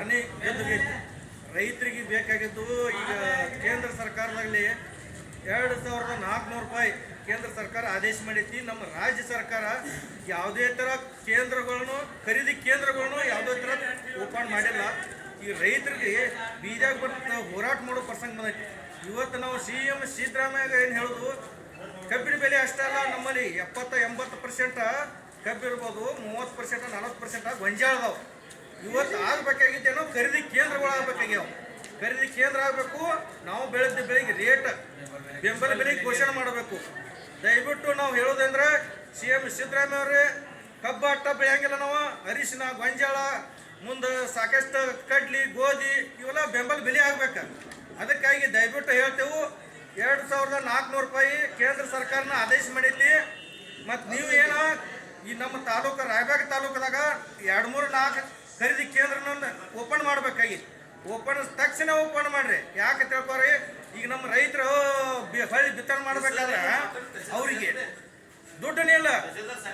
ಆರನೇ ಗೆದ್ದುಗೈತಿ ರೈತರಿಗೆ ಬೇಕಾಗಿದ್ದು ಈಗ ಕೇಂದ್ರ ಸರ್ಕಾರದಲ್ಲಿ ಎರಡು ಸಾವಿರದ ನಾಲ್ಕುನೂರು ರೂಪಾಯಿ ಕೇಂದ್ರ ಸರ್ಕಾರ ಆದೇಶ ಮಾಡೈತಿ ನಮ್ಮ ರಾಜ್ಯ ಸರ್ಕಾರ ಯಾವುದೇ ಥರ ಕೇಂದ್ರಗಳನ್ನು, ಖರೀದಿ ಕೇಂದ್ರಗಳನ್ನು ಯಾವುದೇ ಥರ ಓಪನ್ ಮಾಡಿಲ್ಲ. ಈ ರೈತರಿಗೆ ಬೀಜಾಗ ಬರ್ತ ಹೋರಾಟ ಮಾಡೋ ಪ್ರಸಂಗ ಬಂದೈತಿ. ಇವತ್ತು ನಾವು ಸಿ ಎಂ ಸಿದ್ದರಾಮಯ್ಯ ಏನು ಹೇಳೋದು? ಕಬ್ಬಿನ ಬೆಲೆ ಅಷ್ಟೇ ಅಲ್ಲ, ನಮ್ಮಲ್ಲಿ ಎಪ್ಪತ್ತ ಎಂಬತ್ತು ಪರ್ಸೆಂಟ ಕಬ್ಬಿರ್ಬೋದು ಮೂವತ್ತು ಪರ್ಸೆಂಟ್ ನಲವತ್ತು ಪರ್ಸೆಂಟ್ ಗೊಂಜಾಳ ಇವತ್ತು ಆಗ್ಬೇಕಾಗಿದ್ದೇನೋ ಖರೀದಿ ಕೇಂದ್ರಗಳು ಆಗ್ಬೇಕಾಗ್ಯಾವ ಖರೀದಿ ಕೇಂದ್ರ ಆಗಬೇಕು, ನಾವು ಬೆಳೆದ ಬೆಳೆಗೆ ರೇಟ್ ಬೆಂಬಲ ಬೆಲೆ ಘೋಷಣೆ ಮಾಡಬೇಕು. ದಯವಿಟ್ಟು ನಾವು ಹೇಳೋದಂದ್ರೆ ಸಿ ಎಂ ಸಿದ್ದರಾಮಯ್ಯ ಅವರೇ, ಕಬ್ಬ ಅಟ್ಟ ಬೆಳೆಯಂಗಿಲ್ಲ ನಾವು, ಅರಿಶಿನ, ಗೊಂಜಾಳ, ಮುಂದೆ ಸಾಕಷ್ಟು ಕಡ್ಲಿ, ಗೋಧಿ, ಇವೆಲ್ಲ ಬೆಂಬಲ ಬೆಲೆ ಆಗ್ಬೇಕು. ಅದಕ್ಕಾಗಿ ದಯವಿಟ್ಟು ಹೇಳ್ತೇವೆ, ಎರಡು ಸಾವಿರದ ನಾಲ್ಕುನೂರು ರೂಪಾಯಿ ಕೇಂದ್ರ ಸರ್ಕಾರನ ಆದೇಶ ಮಾಡೈತಿ. ಮತ್ತು ನೀವು ಏನೋ ಈ ನಮ್ಮ ತಾಲೂಕು ರಾಯಬಾಗ ತಾಲೂಕದಾಗ ಎರಡು ಮೂರು ನಾಲ್ಕು ಖರೀದಿ ಕೇಂದ್ರನ ಓಪನ್ ಮಾಡ್ಬೇಕಾಗಿ ಓಪನ್ ತಕ್ಷಣ ಓಪನ್ ಮಾಡ್ರಿ. ಯಾಕೆ ತಿಳ್ಕೊರಿ ಈಗ ನಮ್ಮ ರೈತರು ಹೊಳ್ಳಿ ಬಿತ್ತನೆ ಮಾಡ್ಬೇಕಾದ್ರೆ ಅವರಿಗೆ ದುಡ್ಡನೇ ಇಲ್ಲ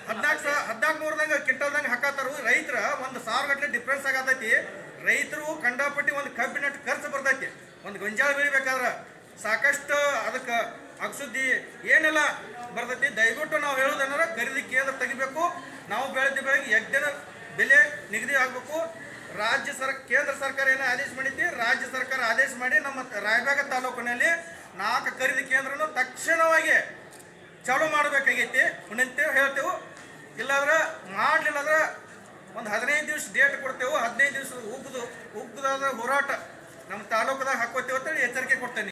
ಹದಿನಾಲ್ಕು ಸಾವಿರ ಹದಿನಾಲ್ಕು ನೂರದಂಗ ಕಿಂಟಲ್ದಂಗ ಹಾಕತ್ತಾರು. ರೈತರ ಒಂದು ಸಾವಿರ ಗಟ್ಟಲೆ ಡಿಫ್ರೆನ್ಸ್ ಆಗತೈತಿ. ರೈತರು ಕಂಡಾಪಟ್ಟಿ ಒಂದು ಕಬ್ಬಿನಟ್ಟು ಖರ್ಚು ಬರ್ತೈತಿ. ಒಂದು ಗೊಂಜಾಳ ಬೆಳಿಬೇಕಾದ್ರೆ ಸಾಕಷ್ಟು ಅದಕ್ಕೆ ಅಗಸುದ್ದಿ ಏನೆಲ್ಲ ಬರ್ತೈತಿ. ದಯವಿಟ್ಟು ನಾವು ಹೇಳೋದನ್ನ ಖರೀದಿ ಕೇಂದ್ರ ತೆಗಿಬೇಕು. ನಾವು ಬೆಳೆದ ಬೆಳಗ್ಗೆ ಯಜ್ಞದ ಬೆಲೆ ನಿಗದಿ ಆಗಬೇಕು. ರಾಜ್ಯ ಸರ್, ಕೇಂದ್ರ ಸರ್ಕಾರ ಏನೋ ಆದೇಶ ಮಾಡಿದ್ದೆ? ರಾಜ್ಯ ಸರ್ಕಾರ ಆದೇಶ ಮಾಡಿ ನಮ್ಮ ರಾಯಬಾಗ ತಾಲೂಕಿನಲ್ಲಿ ನಾಲ್ಕು ಖರೀದಿ ಕೇಂದ್ರನು ತಕ್ಷಣವಾಗಿ ಚಾಲೂ ಮಾಡಬೇಕಾಗೈತಿ. ಅಂತೇಳಿ ಹೇಳ್ತೇವೆ. ಇಲ್ಲಾದ್ರೆ ಮಾಡಲಿಲ್ಲ ಅಂದ್ರೆ ಒಂದು ಹದಿನೈದು ದಿವಸ ಡೇಟ್ ಕೊಡ್ತೇವೆ. ಹದಿನೈದು ದಿವಸ ಉಗ್ದು, ಉಗ್ದಾದ ಹೋರಾಟ ನಮ್ಮ ತಾಲೂಕದಾಗ ಹಾಕೋತೇವೆ ಅಂತೇಳಿ ಎಚ್ಚರಿಕೆ ಕೊಡ್ತೇನೆ.